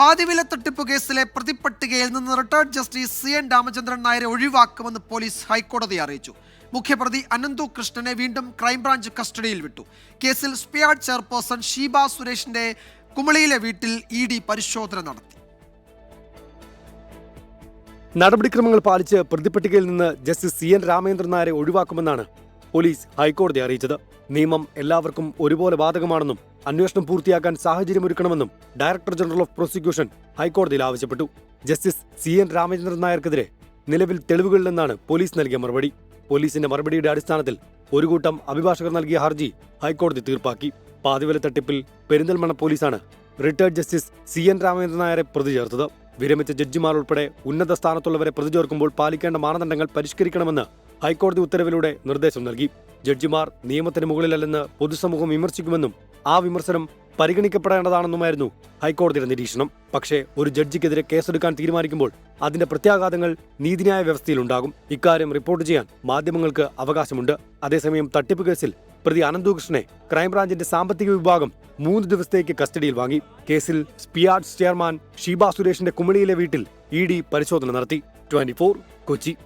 പാതിവില തട്ടിപ്പ് കേസിലെ പ്രതിപ്പട്ടികയിൽ നിന്ന് retired justice C N Ramachandran നായരെ ഒഴിവാക്കുമെന്ന് പോലീസ് ഹൈക്കോടതിയെ അറിയിച്ചു. മുഖ്യപ്രതി അനന്തു കൃഷ്ണനെ വീണ്ടും ക്രൈംബ്രാഞ്ച് കസ്റ്റഡിയിൽ വിട്ടു. കേസിൽ സ്പിയാഡ് ചെയർപേഴ്സൺ ഷീബ സുരേഷിന്റെ കുമളിയിലെ വീട്ടിൽ ഇ ഡി പരിശോധന നടത്തി. നടപടിക്രമങ്ങൾ പാലിച്ച് പ്രതിപ്പട്ടികയിൽ നിന്ന് ജസ്റ്റിസ് സി എൻ രാമേന്ദ്രൻ നായരെ ഒഴിവാക്കുമെന്നാണ് പോലീസ് ഹൈക്കോടതി അറിയിച്ചത്. നിയമം എല്ലാവർക്കും ഒരുപോലെ ബാധകമാണെന്നും അന്വേഷണം പൂർത്തിയാക്കാൻ സാഹചര്യമൊരുക്കണമെന്നും ഡയറക്ടർ ജനറൽ ഓഫ് പ്രോസിക്യൂഷൻ ഹൈക്കോടതിയിൽ ആവശ്യപ്പെട്ടു. ജസ്റ്റിസ് സി എൻ രാമചന്ദ്രൻ നായർക്കെതിരെ നിലവിൽ തെളിവുകളിൽ നിന്നാണ് പോലീസ് നൽകിയ മറുപടി. പോലീസിന്റെ മറുപടിയുടെ അടിസ്ഥാനത്തിൽ ഒരു കൂട്ടം അഭിഭാഷകർ നൽകിയ ഹർജി ഹൈക്കോടതി തീർപ്പാക്കി. പാതിവല തട്ടിപ്പിൽ പെരിന്തൽമണ്ണ പോലീസാണ് retired justice C N Ramachandran നായരെ പ്രതി ചേർത്തത്. വിരമിച്ച ജഡ്ജിമാർ ഉൾപ്പെടെ ഉന്നത സ്ഥാനത്തുള്ളവരെ പ്രതി ചേർക്കുമ്പോൾ പാലിക്കേണ്ട മാനദണ്ഡങ്ങൾ പരിഷ്കരിക്കണമെന്ന് ഹൈക്കോടതി ഉത്തരവിലൂടെ നിർദ്ദേശം നൽകി. ജഡ്ജിമാർ നിയമത്തിന് മുകളിലല്ലെന്ന് പൊതുസമൂഹം വിമർശിക്കുമെന്നും ആ വിമർശനം പരിഗണിക്കപ്പെടേണ്ടതാണെന്നുമായിരുന്നു ഹൈക്കോടതിയുടെ നിരീക്ഷണം. പക്ഷേ ഒരു ജഡ്ജിക്കെതിരെ കേസെടുക്കാൻ തീരുമാനിക്കുമ്പോൾ അതിന്റെ പ്രത്യാഘാതങ്ങൾ നീതിന്യായ വ്യവസ്ഥയിലുണ്ടാകും. ഇക്കാര്യം റിപ്പോർട്ട് ചെയ്യാൻ മാധ്യമങ്ങൾക്ക് അവകാശമുണ്ട്. അതേസമയം തട്ടിപ്പ് കേസിൽ പ്രതി അനന്തകൃഷ്ണനെ ക്രൈംബ്രാഞ്ചിന്റെ സാമ്പത്തിക വിഭാഗം മൂന്ന് ദിവസത്തേക്ക് കസ്റ്റഡിയിൽ വാങ്ങി. കേസിൽ സ്പിയാർഡ്സ് ചെയർമാൻ ഷീബ സുരേഷിന്റെ കുമളിയിലെ വീട്ടിൽ ഇ ഡി പരിശോധന നടത്തി. ട്വന്റി കൊച്ചി.